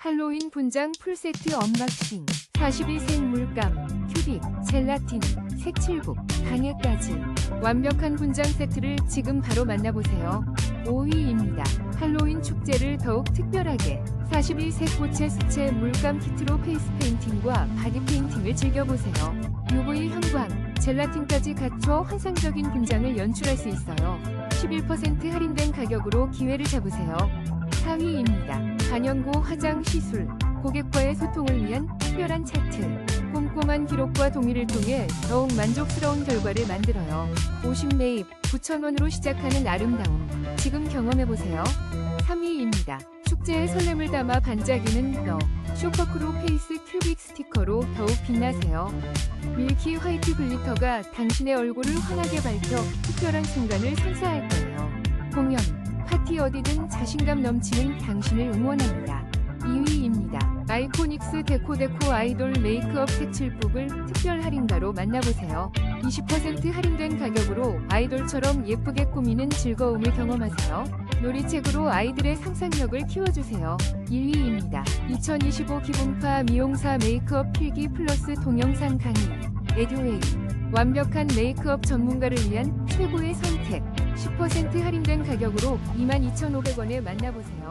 할로윈 분장 풀세트 언박싱 42색 물감, 큐빅, 젤라틴, 색칠북, 강해까지 완벽한 분장 세트를 지금 바로 만나보세요. 5위입니다. 할로윈 축제를 더욱 특별하게 42색 고체 수채 물감 키트로 페이스 페인팅과 바디 페인팅을 즐겨보세요. UV 형광, 젤라틴까지 갖춰 환상적인 분장을 연출할 수 있어요. 11% 할인된 가격으로 기회를 잡으세요. 4위입니다. 반영고 화장 시술, 고객과의 소통을 위한 특별한 차트. 꼼꼼한 기록과 동의를 통해 더욱 만족스러운 결과를 만들어요. 50 매입 9,000원으로 시작하는 아름다움. 지금 경험해보세요. 3위입니다. 축제의 설렘을 담아 반짝이는 너. 슈퍼크로 페이스 큐빅 스티커로 더욱 빛나세요. 밀키 화이트 글리터가 당신의 얼굴을 환하게 밝혀 특별한 순간을 선사할 거예요. 공연, 파티 어디든 자신감 넘치는 당신을 응원합니다. 2위입니다. 아이코닉스 데코데코 아이돌 메이크업 색칠북을 특별 할인가로 만나보세요. 20% 할인된 가격으로 아이돌처럼 예쁘게 꾸미는 즐거움을 경험하세요. 놀이책으로 아이들의 상상력을 키워주세요. 1위입니다. 2025 기분파 미용사 메이크업 필기 플러스 동영상 강의 에듀웨이 완벽한 메이크업 전문가를 위한 최고의 선택 10% 할인된 가격으로 22,500원에 만나보세요.